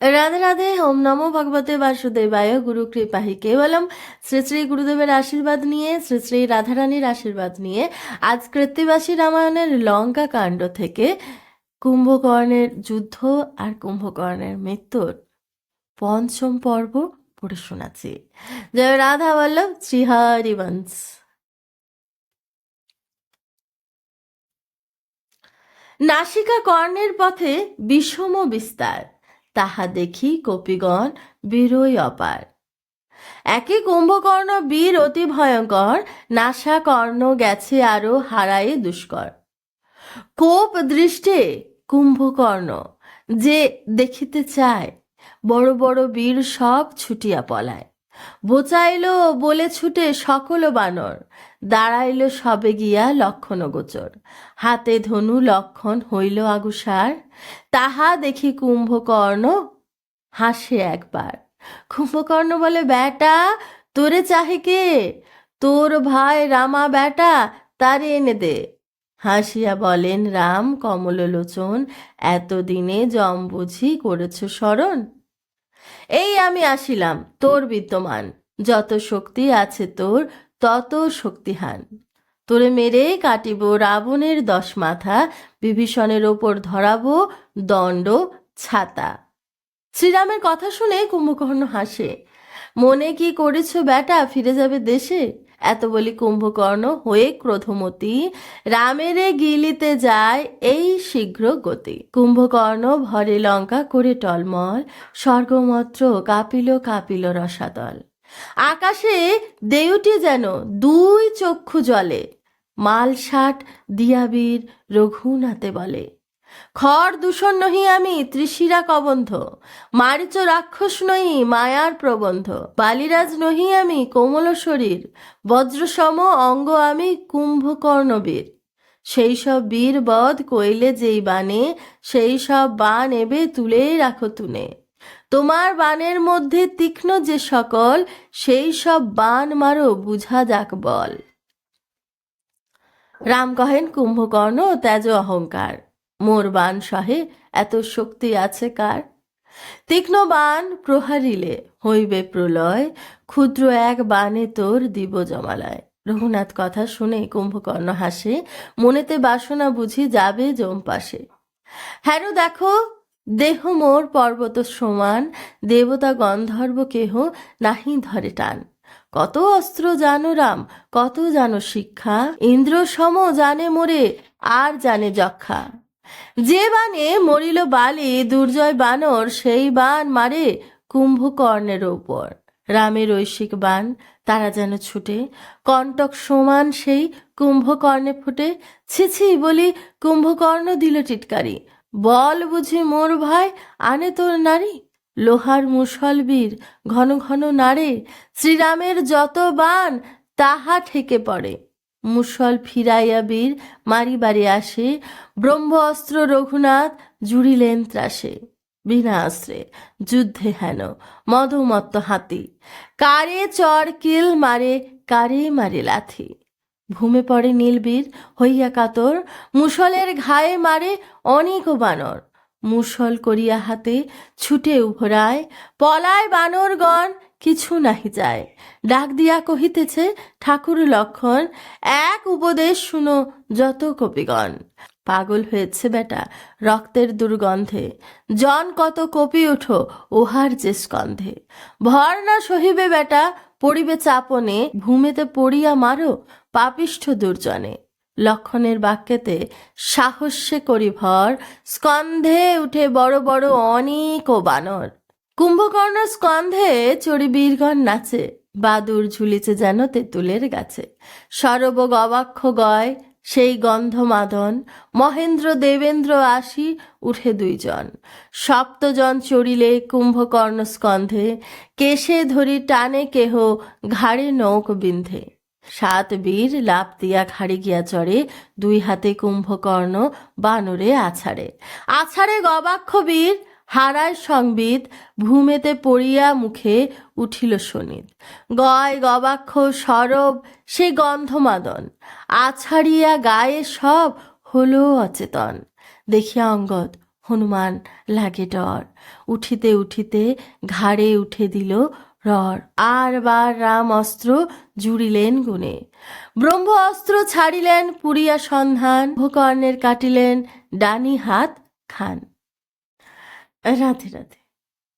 রাধে রাধে, ওম নমো ভগবতে বাসুদেবায়, গুরু কৃপাহি কেবলম। শ্রী শ্রী গুরুদেবের আশীর্বাদ নিয়ে, শ্রী শ্রী রাধারানীর আশীর্বাদ নিয়ে আজ কৃত্তিবাসী রামায়ণের লঙ্কা কাণ্ড থেকে কুম্ভকর্ণের যুদ্ধ আর কুম্ভকর্ণের মৃত্যুর পঞ্চম পর্ব পড়ে শোনাচ্ছি। জয় রাধা বল্লভ শ্রীহরিবংশ নাসিকা কর্ণের পথে বিষম বিস্তার। তাহা দেখি কপিগণ বীরই অপার। একে কুম্ভকর্ণ বীর অতি ভয়ঙ্কর নাসা কর্ণ গেছে আরও হারাই দুষ্কর। কোপ দৃষ্টে কুম্ভকর্ণ, যে দেখিতে চায়, বড় বড় বীর সব ছুটিয়া পলায়। বোচাইল বলে ছুটে সকল বানর, দাঁড়াইল সবে গিয়া লক্ষণ গোচর। হাতে ধনু লক্ষণ হইল আগুসার, তাহা দেখি কুম্ভকর্ণ হাসে একবার। কুম্ভকর্ণ বলে বেটা তোরে চাহে কে? তোর ভাই রামা বেটা তারে এনে দে। হাসিয়া বলেন, রাম, কমললোচন, এতদিনে জম বুঝি করেছ স্মরণ এই আমি আসিলাম, তোর বিদ্যমান। যত শক্তি আছে তোর, তত শক্তিহান। তোরে মেরে কাটিব, রাবণের দশ মাথা, বিভীষণের ওপর ধরাব, দণ্ড, ছাতা। শ্রীরামের কথা শুনে কুম্ভকর্ণ হাসে, মনে কি করেছ বেটা, ফিরে যাবে দেশে? এত বলি কুম্ভকর্ণ হয়ে ক্রোধমতি রামেরে গিলিতে যায় এই শীঘ্র গতি। কুম্ভকর্ণ ভরে লঙ্কা করে টলমল, স্বর্গমত্র কাপিল কাপিল রসাতল। আকাশে দেউটি যেন দুই চক্ষু জলে, মালসাট দিয়াবীর রঘুনাথে বলে। খর দূষণ নহি আমি ত্রিশিরা কবন্ধ। মারিচ রাক্ষস নহি, মায়ার প্রবন্ধ। বালিরাজ নহি আমি, কোমল শরীর। বজ্রসম অঙ্গ আমি, কুম্ভকর্ণবীর। সেই সব বীর বধ কইলে যেই বানে সেই সব বান এবে তুলে রাখো তুনে। তোমার বানের মধ্যে তীক্ষ্ণ যে সকল, সেই সব বান মারো, বুঝা যাক বল। রাম কহেন, কুম্ভকর্ণ তেজ অহংকার। মোর বান সহে এত শক্তি আছে কার? তীক্ষ্ণ বান প্রহারিলে হইবে প্রলয়, ক্ষুদ্র এক বানে তোর দিব জমালয়। রঘুনাথ কথা শুনে কুম্ভকর্ণ হাসে, মনেতে বাসনা বুঝি যাবে জম পাশে। হ্যারো দেখো, দেহ মোর পর্বত সমান, দেবতা গন্ধর্ব কেহ নাহি ধরে টান। কত অস্ত্র জানো রাম, কত জানো শিক্ষা ইন্দ্র সম জানে মোরে, আর জানে যক্ষা। যে বানে মরিল বালি দুর্জয় বানর, সেই বান মারে কুম্ভকর্ণের ওপর রামের ঐশিক বান, তারা যেন ছুটে। কণ্টক সমান সেই কুম্ভকর্ণে ফুটে। ছিছি বলি, কুম্ভকর্ণ দিল টিটকারি। বল বুঝি মোর ভাই, আনে তোর নারী। লোহার মুসল বীর, ঘন ঘন নাড়ে। শ্রীরামের যত বান, তাহা ঠেকে পড়ে। মুসল ফিরাইয়া বীর মারিবারে আসে, ব্রহ্ম অস্ত্র রঘুনাথ জুড়িলেন ত্রাসে। বিনা অস্ত্রে যুদ্ধে হেন মদমত্ত হাতি। কারে চর কিল মারে, কারে মারে লাথি। ভূমে পড়ে নীলবীর, হইয়া কাতর, মুসলের ঘায়ে মারে অনেক বানর। মুসল করিয়া হাতে ছুটে উভরায়, পলায় বানরগণ, কিছু নাহি যায়। ডাক দিয়া কহিতেছে ঠাকুর লক্ষণ, এক উপদেশ শুনো যত কপিগণ। পাগল হয়েছে বেটা রক্তের দুর্গন্ধে। জন কত কপি উঠো ওহার যে স্কন্ধে। ভর না সহিবে বেটা, পড়িবে চাপনে, ভূমিতে পড়িয়া মারো, পাপিষ্ঠ দুর্জনে। লক্ষণের বাক্যেতে সাহস্যে করি ভর স্কন্ধে উঠে বড় বড় অনেক ও বানর। কুম্ভকর্ণ স্কন্ধে চড়ি বীরগণ নাচে, বাদুর ঝুলিছে যেন তেঁতুলের গাছে। সরব গবাক্ষ গয়, সেই গন্ধ মাদন মহেন্দ্র দেবেন্দ্র আসি উঠে দুইজন। সপ্তজন চড়িলে কুম্ভকর্ণ স্কন্ধে, কেশে ধরি টানে কেহ ঘাড়ে নৌক বিন্ধে। সাত বীর লাভ দিয়া ঘাড়ে গিয়া চড়ে, দুই হাতে কুম্ভকর্ণ বানরে আছাড়ে। আছাড়ে গবাক্ষ বীর, হারায় সংবিদ ভূমেতে পড়িয়া মুখে উঠিল শনিত গয় গবাক্ষ সরব, সে গন্ধমাদন, আছাড়িয়া গায়ে সব হলো অচেতন। দেখিয়া অঙ্গদ, হনুমান, লাগে ডর। উঠিতে উঠিতে ঘাড়ে উঠে দিল রর। আর বার রাম অস্ত্র জুড়িলেন গুণে। ব্রহ্ম অস্ত্র ছাড়িলেন পুরিয়া সন্ধান, ভূকর্ণের কাটিলেন, ডানি হাত খান। রাধে রাধে।